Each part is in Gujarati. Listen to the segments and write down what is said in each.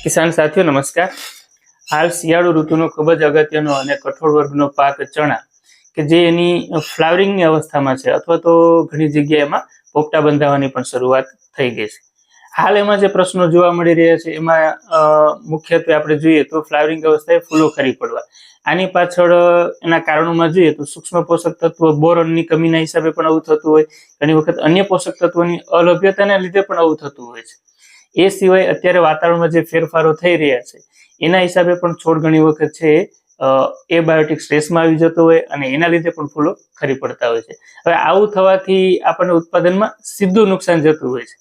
કિસાન સાથીઓ, નમસ્કાર. હાલ શિયાળુ ઋતુનો ખૂબ જ અગત્યનો અને કઠોળ વર્ગનો પાક ચણા કે જે એની ફ્લાવરિંગની અવસ્થામાં છે અથવા તો ઘણી જગ્યાએ એમાં પોપટા બંધાવવાની પણ શરૂઆત થઈ ગઈ છે. હાલ એમાં જે પ્રશ્નો જોવા મળી રહ્યા છે, એમાં મુખ્યત્વે આપણે જોઈએ તો ફ્લાવરિંગ અવસ્થાએ ફૂલો ખરી પડવા. આની પાછળ, એના કારણોમાં જોઈએ તો સૂક્ષ્મ પોષક તત્વો, બોરનની કમીના હિસાબે પણ આવું થતું હોય. ઘણી વખત અન્ય પોષક તત્વોની અલભ્યતાને લીધે પણ આવું થતું હોય છે. એ સિવાય અત્યારે વાતાવરણમાં જે ફેરફારો થઈ રહ્યા છે, એના હિસાબે પણ છોડ ઘણી વખત છે એ બાયોટિક સ્ટ્રેસમાં આવી જતો હોય અને એના લીધે પણ ફૂલો ખરી પડતા હોય છે. હવે આવું થવાથી આપણને ઉત્પાદનમાં સીધું નુકસાન જતું હોય છે.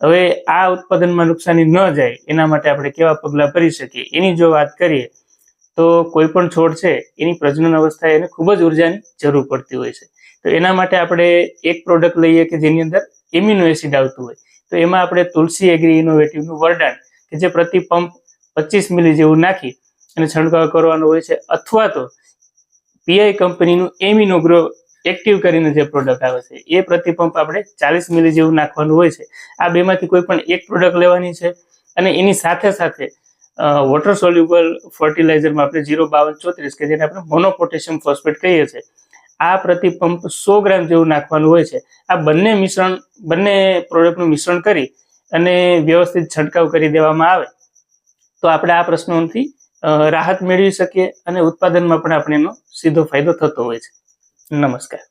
હવે આ ઉત્પાદનમાં નુકસાની ન જાય, એના માટે આપણે કેવા પગલાં ભરી શકીએ? એની જો વાત કરીએ, તો કોઈ પણ છોડ છે, એની પ્રજનન અવસ્થાએ એને ખૂબ જ ઉર્જાની જરૂર પડતી હોય છે. તો એના માટે આપણે એક પ્રોડક્ટ લઈએ કે જેની અંદર એમિનો એસિડ આવતું હોય. તો એમાં આપણે તુલસી એગ્રી ઇનોવેટિવનું વરદાન કે જે પ્રતિ પંપ પચીસ મિલી જેવું નાખી અને છંટકાવ કરવાનો હોય છે. અથવા તો પીઆઈ કંપનીનું એમિનોગ્રો એક્ટિવ કરીને જે પ્રોડક્ટ આવે છે, એ પ્રતિ પંપ આપણે ચાલીસ મિલી જેવું નાખવાનું હોય છે. આ બેમાંથી કોઈ પણ એક પ્રોડક્ટ લેવાની છે અને એની સાથે સાથે વોટર સોલ્યુબલ ફર્ટિલાઇઝરમાં આપણે જીરો બાવન ચોત્રીસ કે જેને આપણે મોનોપોટેશિયમ ફોસ્ફેટ કહીએ છીએ. આ પ્રતિ પંપ સો ગ્રામ જેવું નાખવાનું હોય છે. આ બંને મિશ્રણ, બંને પ્રોડક્ટનું મિશ્રણ કરી અને વ્યવસ્થિત છંટકાવ કરી દેવામાં આવે. તો આપણે આ પ્રશ્નોથી રાહત મેળવી શકીએ અને ઉત્પાદનમાં પણ આપણે એનો સીધો ફાયદો થતો હોય છે. નમસ્કાર.